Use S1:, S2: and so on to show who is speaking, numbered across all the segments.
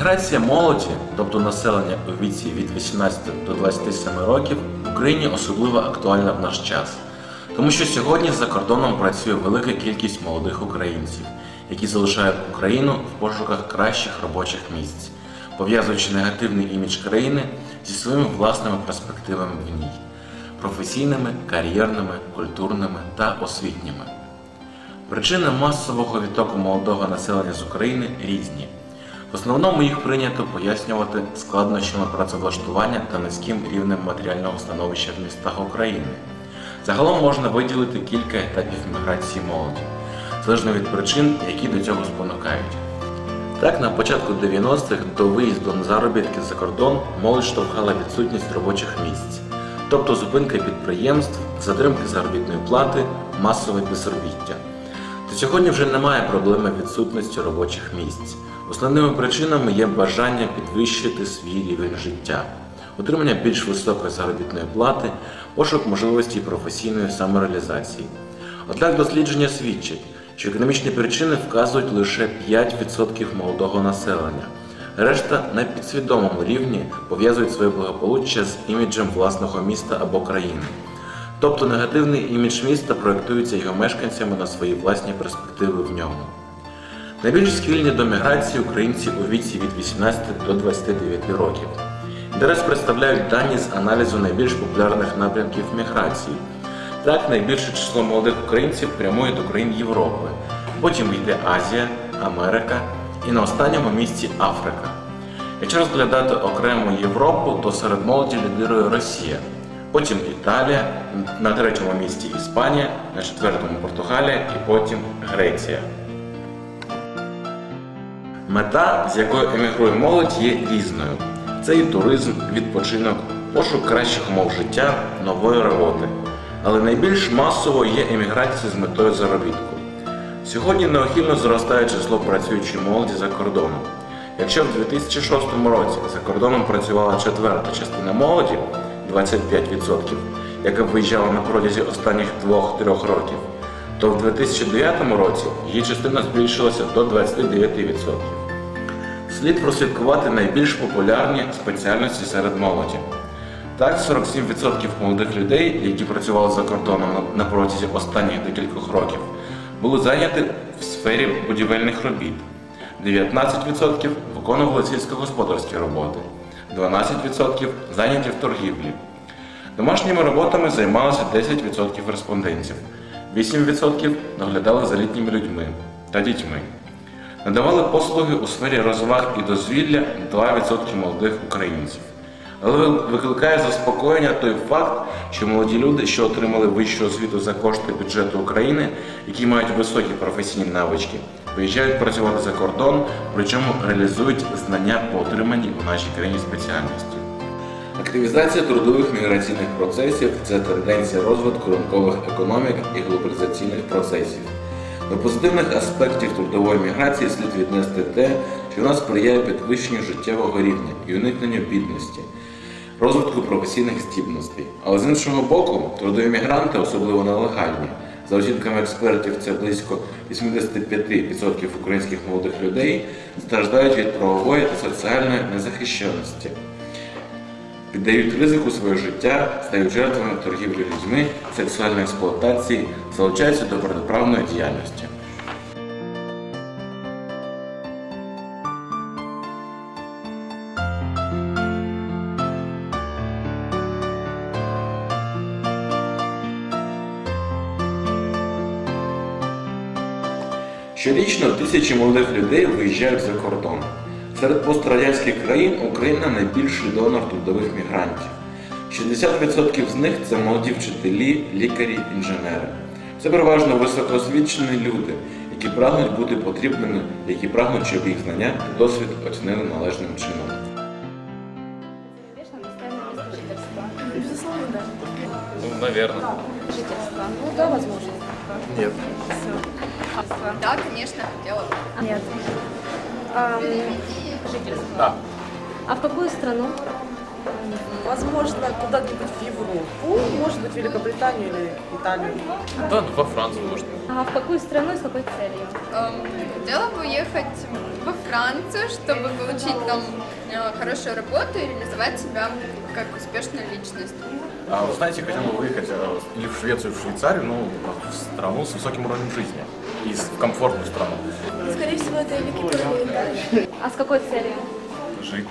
S1: Еміграція молоді, тобто населення у віці від 18 до 27 років, в Україні особливо актуальна в наш час. Тому що сьогодні за кордоном працює велика кількість молодих українців, які залишають Україну в пошуках кращих робочих місць, пов'язуючи негативний імідж країни зі своїми власними перспективами в ній професійними, кар'єрними, культурними та освітніми. Причини масового відтоку молодого населення з України різні. В основному їх прийнято пояснювати складнощами працевлаштування та низьким рівнем матеріального становища в містах України. Загалом можна виділити кілька етапів міграції молоді, залежно від причин, які до цього спонукають. Так, на початку 90-х до виїзду на заробітки за кордон молодь штовхала відсутність робочих місць, тобто зупинка підприємств, затримки заробітної плати, масове безробіття. Та сьогодні вже немає проблеми відсутності робочих місць. Основними причинами є бажання підвищити свій рівень життя, отримання більш високої заробітної плати, пошук можливості професійної самореалізації. Однак дослідження свідчать, що економічні причини вказують лише 5% молодого населення. Решта на підсвідомому рівні пов'язують своє благополуччя з іміджем власного міста або країни. Тобто негативний імідж міста проєктується його мешканцями на свої власні перспективи в ньому. Найбільш схильні до міграції українці у віці від 18 до 29 років. Інтерес представляють дані з аналізу найбільш популярних напрямків міграції. Так, найбільше число молодих українців прямує до країн Європи, потім йде Азія, Америка і на останньому місці Африка. Якщо розглядати окремо Європу, то серед молоді лідирує Росія, потім Італія, на третьому місці Іспанія, на четвертому Португалія і потім Греція. Мета, з якою емігрує молодь, є різною. Це і туризм, відпочинок, пошук кращих умов життя, нової роботи. Але найбільш масово є еміграція з метою заробітку. Сьогодні неохильно зростає число працюючої молоді за кордоном. Якщо в 2006 році за кордоном працювала четверта частина молоді 25%, яка виїжджала на протязі останніх 2-3 років, то в 2009 році її частина збільшилася до 29%. Слід прослідкувати найбільш популярні спеціальності серед молоді. Так, 47% молодих людей, які працювали за кордоном на протязі останніх декількох років, були зайняті в сфері будівельних робіт. 19% виконували сільськогосподарські роботи, 12% зайняті в торгівлі. Домашніми роботами займалося 10% респондентів, 8% доглядали за літніми людьми та дітьми. Надавали послуги у сфері розваг і дозвілля 2% молодих українців. Але викликає заспокоєння той факт, що молоді люди, що отримали вищу освіту за кошти бюджету України, які мають високі професійні навички, виїжджають працювати за кордон, причому реалізують знання по отриманій у нашій країні спеціальності. Активізація трудових міграційних процесів це тенденція розвитку ринкових економік і глобалізаційних процесів. До позитивних аспектів трудової міграції слід віднести те, що вона сприяє підвищенню життєвого рівня і уникненню бідності, розвитку професійних здібностей. Але з іншого боку, трудові мігранти, особливо нелегальні, за оцінками експертів, це близько 85% українських молодих людей, страждають від правової та соціальної незахищеності піддають ризику своє життя, стають жертвами торгівлі людьми, сексуальної експлуатації, залучаються до протиправної діяльності. Щорічно тисячі молодих людей виїжджають за кордон. Серед пострадянських країн Україна найбільший донор трудових мігрантів. 60% з них це молоді вчителі, лікарі, інженери. Це переважно високоосвічені люди, які прагнуть бути потрібними, які прагнуть, щоб їх знання та досвід оцінили належним чином.
S2: Ну, наверное.
S3: Жительство. Ну да, возможно.
S2: Нет.
S4: Да, конечно, хотела бы.
S5: Нет.
S3: Жительство.
S2: Да.
S3: А в какую страну?
S5: Возможно, куда-нибудь в Европу, может быть, Великобританию или Италию.
S2: Да, во Францию можно.
S3: А в какую страну и с какой целью?
S4: Эм, Хотела бы уехать во Францию, чтобы получить там э, хорошую работу и реализовать себя как успешную личность.
S1: А вы знаете, хотел бы выехать э, или в Швецию, или в Швейцарию, ну, в страну с высоким уровнем жизни. И с- в комфортную страну.
S6: Скорее всего, это Италия.
S3: А с какой целью?
S2: Жить.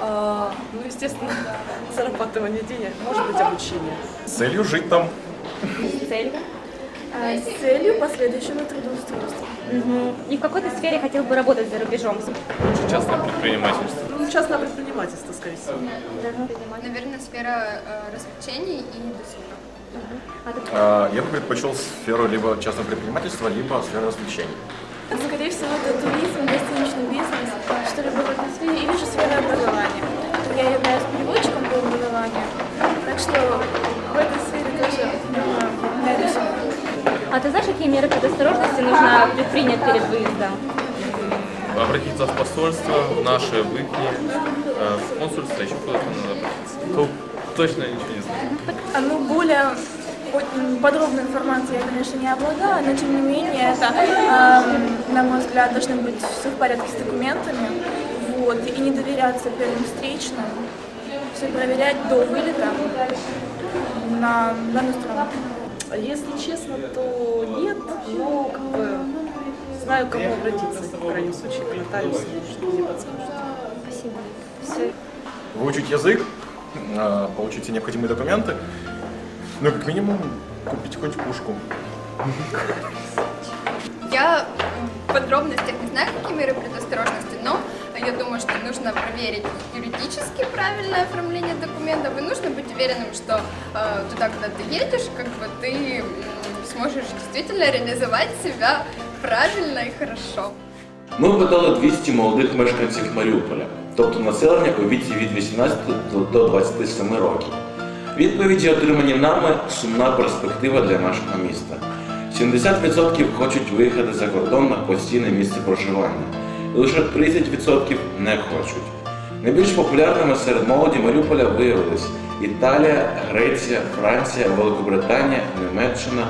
S5: А, ну, естественно, зарабатывание денег, может быть, обучение.
S1: С целью жить там.
S3: С целью?
S6: А, с целью последующего трудоустройства.
S3: Мгм. И в какой ты сфере хотел бы работать за рубежом?
S2: Лучше частное предпринимательство.
S5: Ну, частное предпринимательство, скорее всего.
S4: Наверное, сфера э, развлечений и досуга.
S1: Я бы предпочел сферу либо частного предпринимательства, либо сферу развлечений.
S6: Скорее всего, это туризм, гостиничный бизнес, что-либо в этой сфере, или же сфера образования. Я являюсь переводчиком по образованию, так что в этой сфере тоже себя.
S3: А ты знаешь, какие меры предосторожности нужно предпринять перед выездом?
S2: Обратиться в посольство, в наше, в их, э, в консульство, еще куда-то надо обратиться. То точно ничего не знаю.
S6: А, Ну, более подробной информации я, конечно, не обладаю, но тем не менее, это, эм, на мой взгляд, должно быть все в порядке с документами, вот, и не доверяться первым встречным, все проверять до вылета на данную страну.
S5: А Если честно, то нет, но как бы знаю, к кому обратиться, в крайнем случае, к нотариусу, что мне подскажет.
S3: Спасибо. Все.
S1: Выучить язык, получить все необходимые документы, ну, как минимум, купить хоть пушку.
S4: Я в подробностях не знаю, какие меры предосторожности, но я думаю, что нужно проверить юридически правильное оформление документов, и нужно быть уверенным, что э, туда, куда ты едешь, как бы ты сможешь действительно реализовать себя правильно и хорошо.
S1: Ми опитали 200 молодих мешканців Маріуполя, тобто населення у віці від 18 до- до 27 років. Відповіді, отримані нами, сумна перспектива для нашого міста. 70% хочуть виїхати за кордон на постійне місце проживання, лише 30% не хочуть. Найбільш популярними серед молоді Маріуполя виявились Італія, Греція, Франція, Великобританія, Німеччина,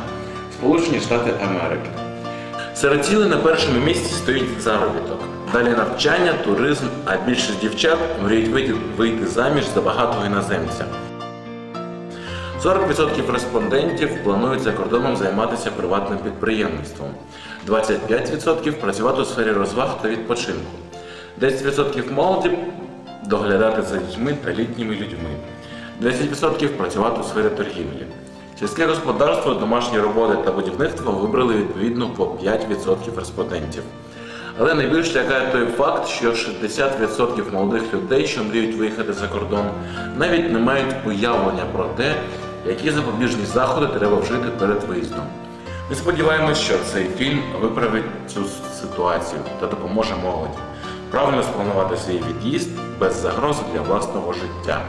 S1: Сполучені Штати Америки. Серед цілей на першому місці стоїть заробіток. Далі навчання, туризм, а більшість дівчат мріють вийти, вийти заміж за багатого іноземця. 40% респондентів планують за кордоном займатися приватним підприємництвом, 25% працювати у сфері розваг та відпочинку, 10% молоді доглядати за дітьми та літніми людьми, 10% працювати у сфері торгівлі. Сільське господарство, домашні роботи та будівництво вибрали відповідно по 5% респондентів. Але найбільш лякає той факт, що 60% молодих людей, що мріють виїхати за кордон, навіть не мають уявлення про те, які запобіжні заходи треба вжити перед виїздом. Ми сподіваємося, що цей фільм виправить цю ситуацію та допоможе молоді правильно спланувати свій від'їзд без загрози для власного життя.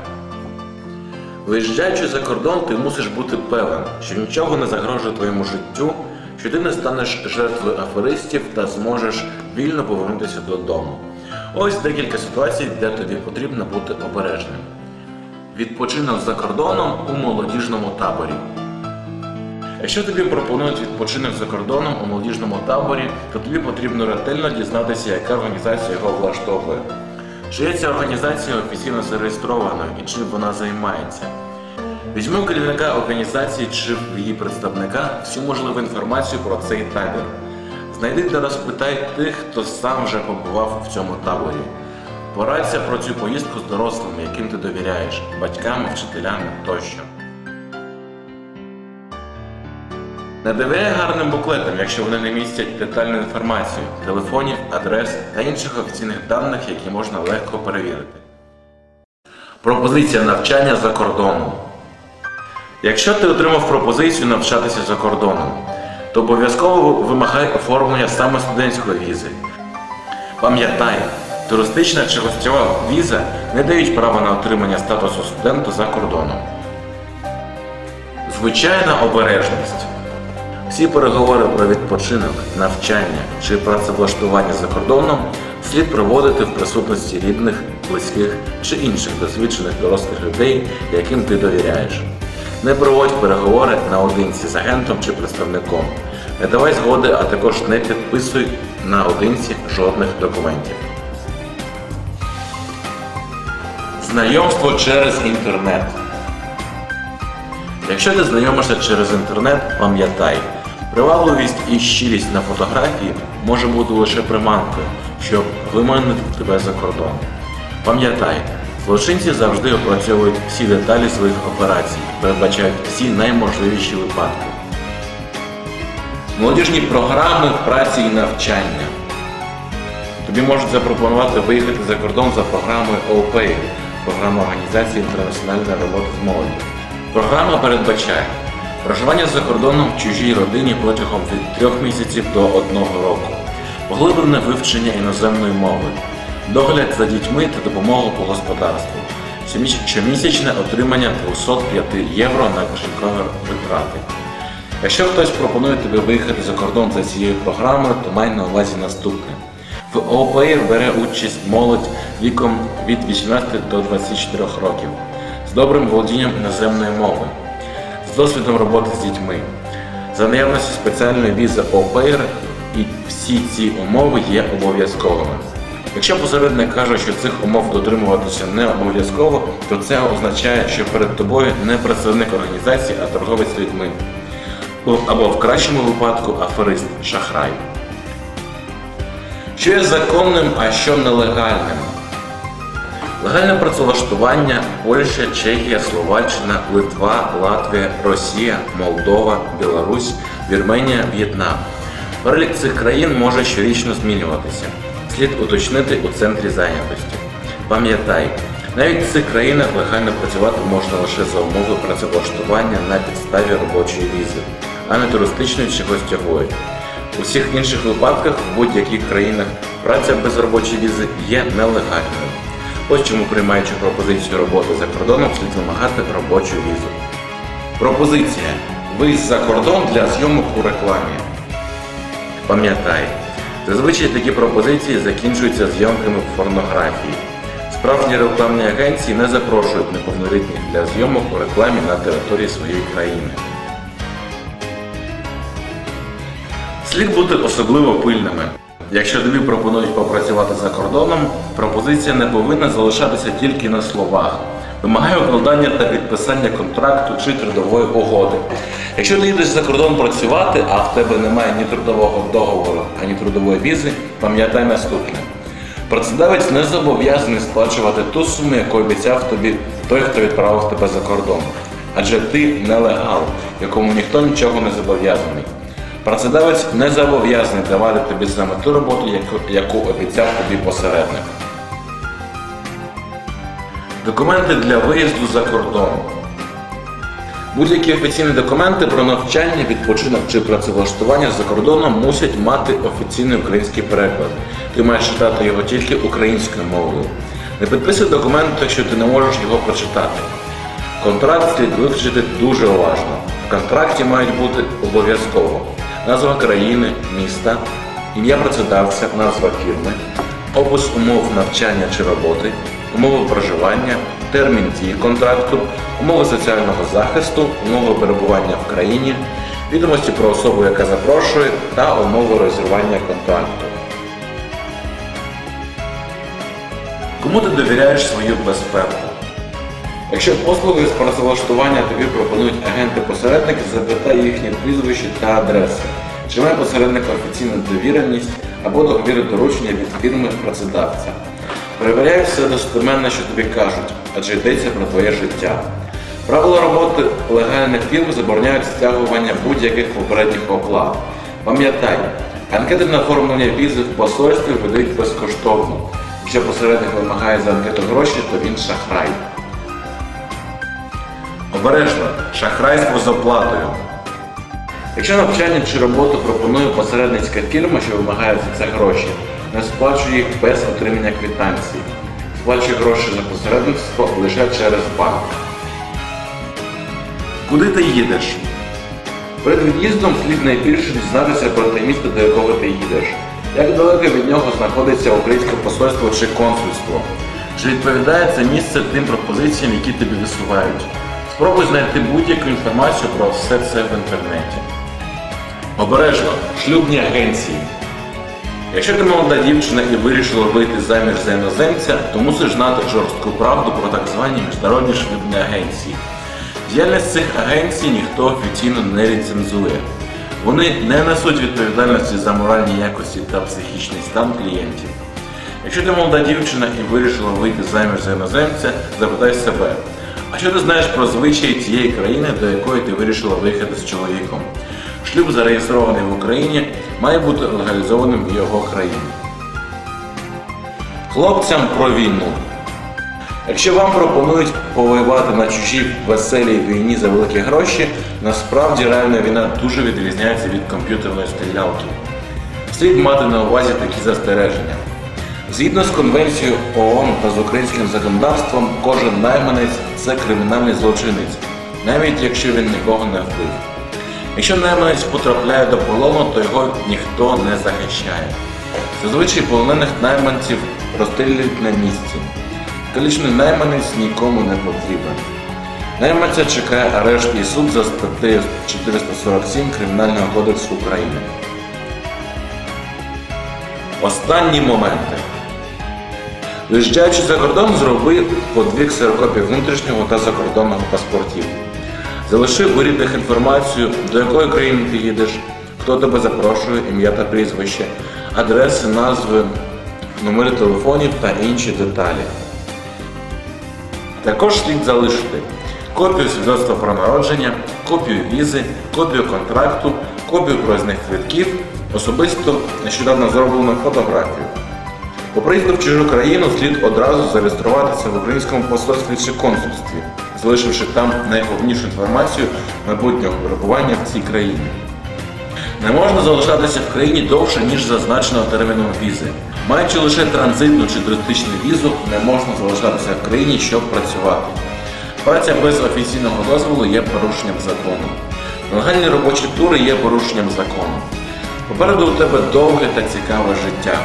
S1: Виїжджаючи за кордон, ти мусиш бути певен, що нічого не загрожує твоєму життю, що ти не станеш жертвою аферистів та зможеш вільно повернутися додому. Ось декілька ситуацій, де тобі потрібно бути обережним. Відпочинок за кордоном у молодіжному таборі. Якщо тобі пропонують відпочинок за кордоном у молодіжному таборі, то тобі потрібно ретельно дізнатися, яка організація його влаштовує. Чи є ця організація офіційно зареєстрованою і чим вона займається? Візьми у керівника організації чи її представника всю можливу інформацію про цей табір. Знайди та розпитай тих, хто сам вже побував в цьому таборі. Порадься про цю поїздку з дорослими, яким ти довіряєш, батьками, вчителями тощо. Не довіряй гарним буклетам, якщо вони не містять детальну інформацію, телефонів, адрес та інших офіційних даних, які можна легко перевірити. Пропозиція навчання за кордоном. Якщо ти отримав пропозицію навчатися за кордоном, то обов'язково вимагай оформлення саме студентської візи. Пам'ятай, туристична чи гостьова віза не дають права на отримання статусу студента за кордоном. Звичайна обережність. Всі переговори про відпочинок, навчання чи працевлаштування за кордоном слід проводити в присутності рідних, близьких чи інших досвідчених дорослих людей, яким ти довіряєш. Не проводь переговори наодинці з агентом чи представником. Не давай згоди, а також не підписуй наодинці жодних документів. Знайомство через інтернет. Якщо ти знайомишся через інтернет, пам'ятай, привабливість і щирість на фотографії може бути лише приманкою, щоб виманити тебе за кордон. Пам'ятай, злочинці завжди опрацьовують всі деталі своїх операцій, передбачають всі найможливіші випадки. Молодіжні програми праці і навчання. Тобі можуть запропонувати виїхати за кордон за програмою OPAIR, програма Організації інтернаціональної роботи з молоді. Програма передбачає проживання за кордоном в чужій родині протягом від трьох місяців до одного року, поглиблене вивчення іноземної мови, догляд за дітьми та допомогу по господарству, щомісячне отримання 205 євро на кишенькові витрати. Якщо хтось пропонує тобі виїхати за кордон за цією програмою, то май на увазі наступне. В ОПР бере участь молодь віком від 18 до 24 років з добрим володінням іноземної мови, з досвідом роботи з дітьми. За наявності спеціальної візи ОПР і всі ці умови є обов'язковими. Якщо посередник каже, що цих умов дотримуватися не обов'язково, то це означає, що перед тобою не представник організації, а торговець людьми. Або в кращому випадку аферист, шахрай. Що є законним, а що нелегальним? Легальне працевлаштування Польща, Чехія, Словаччина, Литва, Латвія, Росія, Молдова, Білорусь, Вірменія, В'єтнам. Перелік цих країн може щорічно змінюватися. Слід уточнити у центрі зайнятості. Пам'ятай, навіть в цих країнах легально працювати можна лише за умови працевлаштування на підставі робочої візи, а не туристичної чи гостєвої. У всіх інших випадках в будь-яких країнах праця без робочої візи є нелегальною. Ось чому приймаючи пропозицію роботи за кордоном, слід вимагати робочу візу. Пропозиція. Виїзд за кордон для зйомок у рекламі. Пам'ятай, зазвичай такі пропозиції закінчуються зйомками в порнографії. Справжні рекламні агенції не запрошують неповнолітніх для зйомок у рекламі на території своєї країни. Слід бути особливо пильними. Якщо тобі пропонують попрацювати за кордоном, пропозиція не повинна залишатися тільки на словах. Вимагає укладання та підписання контракту чи трудової угоди. Якщо ти їдеш за кордон працювати, а в тебе немає ні трудового договору, ані трудової візи, пам'ятай наступне. Працедавець не зобов'язаний сплачувати ту суму, яку обіцяв тобі той, хто відправив тебе за кордон. Адже ти нелегал, якому ніхто нічого не зобов'язаний. Працедавець не зобов'язаний давати тобі саме ту роботу, яку, обіцяв тобі посередник. Документи для виїзду за кордон. Будь-які офіційні документи про навчання, відпочинок чи працевлаштування за кордоном мусять мати офіційний український переклад. Ти маєш читати його тільки українською мовою. Не підписуй документ, якщо ти не можеш його прочитати. Контракт слід вивчити дуже уважно. В контракті мають бути обов'язково назва країни, міста, ім'я працедавця, назва фірми, опис умов навчання чи роботи, умови проживання, термін дії контракту, умови соціального захисту, умови перебування в країні, відомості про особу, яка запрошує, та умови розірвання контракту. Кому ти довіряєш свою безпеку? Якщо послуги з працевлаштування тобі пропонують агенти-посередники, запитай їхнє прізвище та адреси. Чи має посередник офіційну довіреність або договір доручення від фірми працедавця. Перевіряй все достеменно, що тобі кажуть, адже йдеться про твоє життя. Правила роботи легальних фірм забороняють стягування будь-яких попередніх оплат. Пам'ятай, анкети на оформлення візи в посольстві видають безкоштовно. Якщо посередник вимагає за анкету гроші, то він шахрай. Обережно, шахрайство з оплатою. Якщо навчання чи роботу пропонує посередницька фірма, що вимагає за це гроші, не сплачуй їх без отримання квитанції. Сплачуй гроші за посередництво лише через банк. Куди ти їдеш? Перед від'їздом слід найбільше дізнатися про те місто, до якого ти їдеш. Як далеко від нього знаходиться українське посольство чи консульство? Чи відповідає це місце тим пропозиціям, які тобі висувають? Спробуй знайти будь-яку інформацію про все це в інтернеті. Обережно, шлюбні агенції. Якщо ти молода дівчина і вирішила вийти заміж за іноземця, то мусиш знати жорстку правду про так звані міжнародні шлюбні агенції. Діяльність цих агенцій ніхто офіційно не ліцензує. Вони не несуть відповідальності за моральні якості та психічний стан клієнтів. Якщо ти молода дівчина і вирішила вийти заміж за іноземця, запитай себе, а що ти знаєш про звичаї цієї країни, до якої ти вирішила виїхати з чоловіком? Шлюб зареєстрований в Україні має бути легалізованим в його країні. Хлопцям про війну. Якщо вам пропонують повоювати на чужій веселій війні за великі гроші, насправді реальна війна дуже відрізняється від комп'ютерної стрілялки. Слід мати на увазі такі застереження. Згідно з Конвенцією ООН та з українським законодавством, кожен найманець це кримінальний злочинець, навіть якщо він нікого не вбив. Якщо найманець потрапляє до полону, то його ніхто не захищає. Зазвичай полонених найманців розстрілюють на місці. Колишній найманець нікому не потрібен. Найманця чекає арешт і суд за статтею 447 Кримінального кодексу України. Останні моменти. Виїжджаючи за кордон, зроби по дві ксерокопії внутрішнього та закордонного паспортів. Залиши у рідних інформацію, до якої країни ти їдеш, хто тебе запрошує, ім'я та прізвище, адреси, назви, номери телефонів та інші деталі. Також слід залишити копію свідоцтва про народження, копію візи, копію контракту, копію проїзних квитків, особисто нещодавно зроблену фотографію. По приїзду в чужу країну слід одразу зареєструватися в українському посольстві чи консульстві, залишивши там найголовнішу інформацію майбутнього перебування в цій країні. Не можна залишатися в країні довше, ніж зазначеного терміну візи. Маючи лише транзитну чи туристичну візу, не можна залишатися в країні, щоб працювати. Праця без офіційного дозволу є порушенням закону. Нелегальні робочі тури є порушенням закону. Попереду у тебе довге та цікаве життя.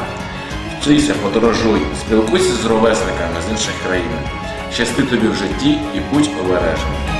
S1: Вчися, подорожуй, спілкуйся з ровесниками з інших країн. Щасти тобі в житті і будь обережним.